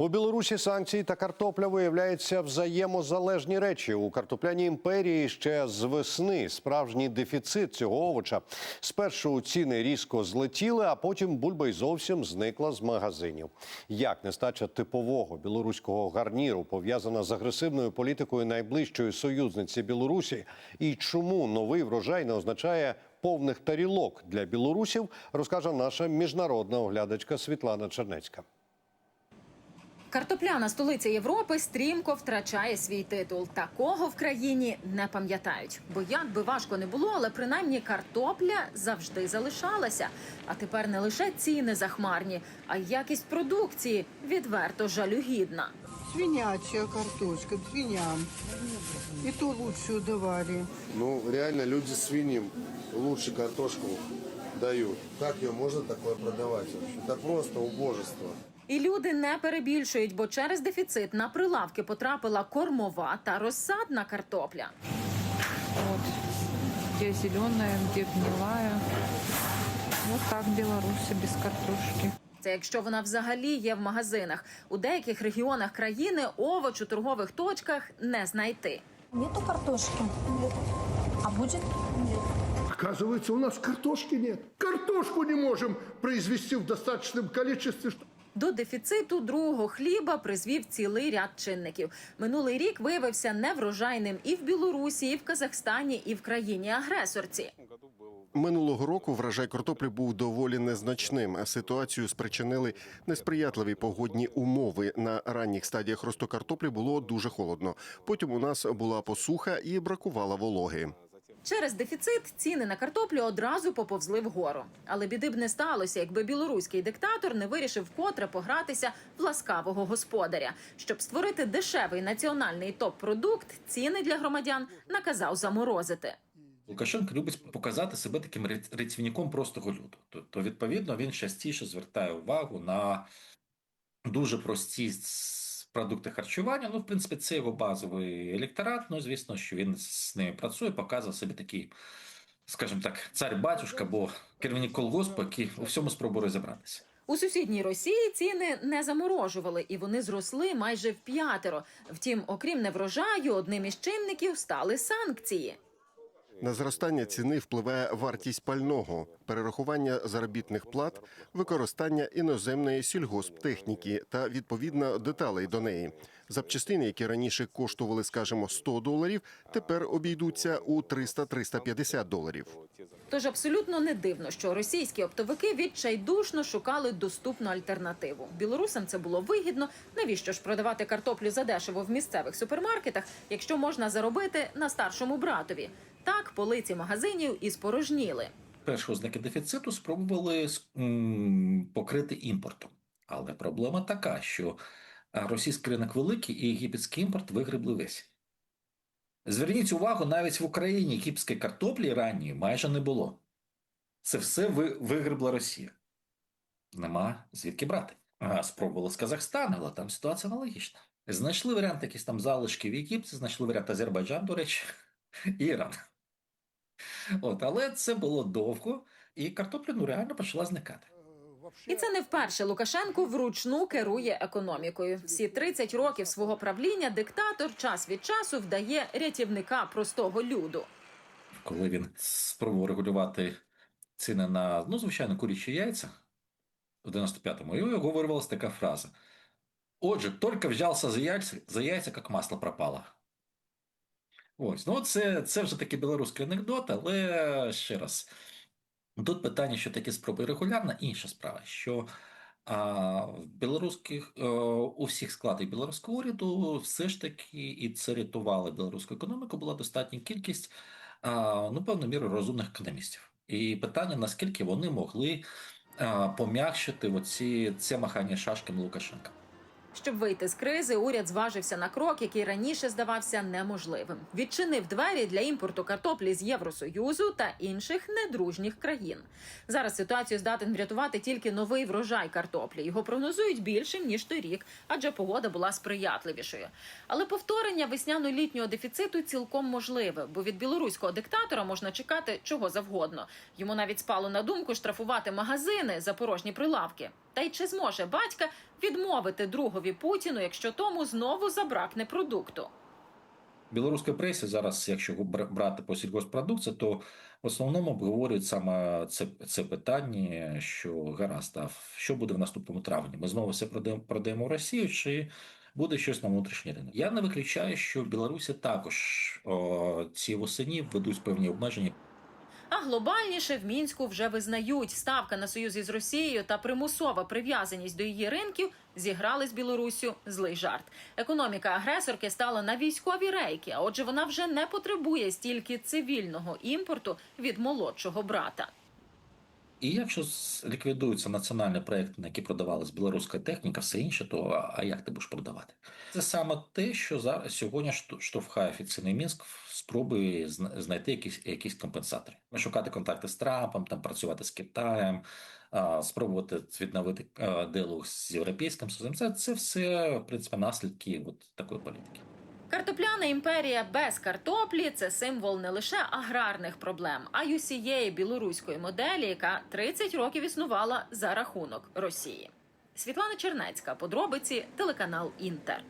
У Білорусі санкції та картопля виявляються взаємозалежні речі. У картопляній імперії ще з весни справжній дефіцит цього овоча. Спершу ціни різко злетіли, а потім бульба й зовсім зникла з магазинів. Як нестача типового білоруського гарніру пов'язана з агресивною політикою найближчої союзниці Білорусі, і чому новий врожай не означає повних тарілок для білорусів, розкаже наша міжнародна оглядачка Світлана Чернецька. Картопляна столиця Європи стрімко втрачає свій титул. Такого в країні не пам'ятають. Бо як би важко не було, але принаймні картопля завжди залишалася. А тепер не лише ціни захмарні, а й якість продукції відверто жалюгідна. Свинячая картошка, свиням. И то лучшую давали. Ну, реально, люди свиньям лучше картошку дают. Как ее можно такое продавать вообще? Это просто убожество. І люди не перебільшують, бо через дефіцит на прилавки потрапила кормова та розсадна картопля. Вот. Где зеленая, где гнилая. Вот так Беларусь без картошки. Це якщо вона взагалі є в магазинах. У деяких регіонах країни овоч у торгових точках не знайти. Нету картошки? А будет? Оказывается, у нас картошки нет. Картошку не можем произвести в достаточном количестве. До дефіциту другого хліба призвів цілий ряд чинників. Минулий рік виявився неврожайним і в Білорусі, і в Казахстані, і в країні агресорці. Минулого року врожай картоплі був доволі незначним. Ситуацію спричинили несприятливі погодні умови. На ранніх стадіях росту картоплі було дуже холодно. Потім у нас була посуха і бракувало вологи. Через дефіцит ціни на картоплю одразу поповзли вгору. Але біди б не сталося, якби білоруський диктатор не вирішив вкотре погратися в ласкавого господаря. Щоб створити дешевий національний топ-продукт, ціни для громадян наказав заморозити. Лукашенко любить показати себе таким рятівником простого люду. То, то відповідно він частіше звертає увагу на дуже прості продукти харчування. Ну, в принципі, це його базовий електорат. Ну, звісно, що він з ними працює, показує себе такий, скажімо так, цар-батюшка або керівник колгоспу, який у всьому спробує розібратися. У сусідній Росії ціни не заморожували, і вони зросли майже в п'ятеро. Втім, окрім неврожаю, одним із чинників стали санкції. На зростання ціни впливає вартість пального, перерахування заробітних плат, використання іноземної сільгосптехніки та відповідно деталей до неї. Запчастини, які раніше коштували, скажімо, 100 доларів, тепер обійдуться у 300-350 доларів. Тож абсолютно не дивно, що російські оптовики відчайдушно шукали доступну альтернативу. Білорусам це було вигідно. Навіщо ж продавати картоплю задешево в місцевих супермаркетах, якщо можна заробити на старшому братові? Так полиці магазинів і спорожніли. Перші ознаки дефіциту спробували покрити імпортом. Але проблема така, що російський ринок великий і єгипетський імпорт вигребли весь. Зверніть увагу, навіть в Україні єгипетської картоплі ранньої майже не було. Це все ви, вигребла Росія. Нема звідки брати. А, спробували з Казахстану, але там ситуація аналогічна. Знайшли варіант якісь там залишки в Єгипті, знайшли варіант Азербайджан, до речі, і Іран. От, але це було довго, і картопля ну, реально почала зникати. І це не вперше Лукашенко вручну керує економікою. Всі 30 років свого правління диктатор час від часу вдає рятівника простого люду. Коли він спробував регулювати ціни на, ну, звичайно, курячі яйця в 95-му, і його вирвалася така фраза. Отже, тільки взявся за яйця, за яйця, як масло пропало. Ось, ну це, це вже такий білоруський анекдот, але ще раз. Тут питання, що такі спроби регулярно, інша справа, що а, в білоруських е, у всіх складах білоруського уряду все ж таки, і це рятувало білоруську економіку, була достатня кількість, а, ну, певною мірою розумних економістів. І питання, наскільки вони могли а, пом'якшити оці, це махання шашками Лукашенка. Щоб вийти з кризи, уряд зважився на крок, який раніше здавався неможливим. Відчинив двері для імпорту картоплі з Євросоюзу та інших недружніх країн. Зараз ситуацію здатен врятувати тільки новий врожай картоплі. Його прогнозують більшим ніж торік, адже погода була сприятливішою. Але повторення весняно-літнього дефіциту цілком можливе, бо від білоруського диктатора можна чекати чого завгодно. Йому навіть спало на думку штрафувати магазини за порожні прилавки. Та й чи зможе батька відмовити другові Путіну, якщо тому знову забракне продукту. В білоруській пресі зараз, якщо бр- брати по сільгоспродукції, то в основному обговорюють саме це, це питання, що гаразд, а що буде в наступному травні? Ми знову все продаємо, продаємо в Росію, чи буде щось на внутрішній ринок? Я не виключаю, що в Білорусі також о, ці восені введуть певні обмеження А глобальніше в мінську вже визнають, ставка на союз із Росією та примусова прив'язаність до її ринків зіграли з Білоруссю злий жарт. Економіка агресорки стала на військові рейки, а отже, вона вже не потребує стільки цивільного імпорту від молодшого брата. І якщо ліквідуються національні проекти, на які продавалась білоруська техніка, все інше, то а- як ти будеш продавати? Це саме те, що зараз сьогодні штовхає офіційний мінськ в спроби знайти якісь, якісь компенсатори. Шукати контакти з Трампом, там працювати з Китаєм, спробувати відновити діалог з європейським союзом. Це, це все в принципі наслідки от такої політики. Картопляна імперія без картоплі це символ не лише аграрних проблем, а й усієї білоруської моделі, яка 30 років існувала за рахунок Росії. Світлана Чернецька, подробиці, телеканал Інтер.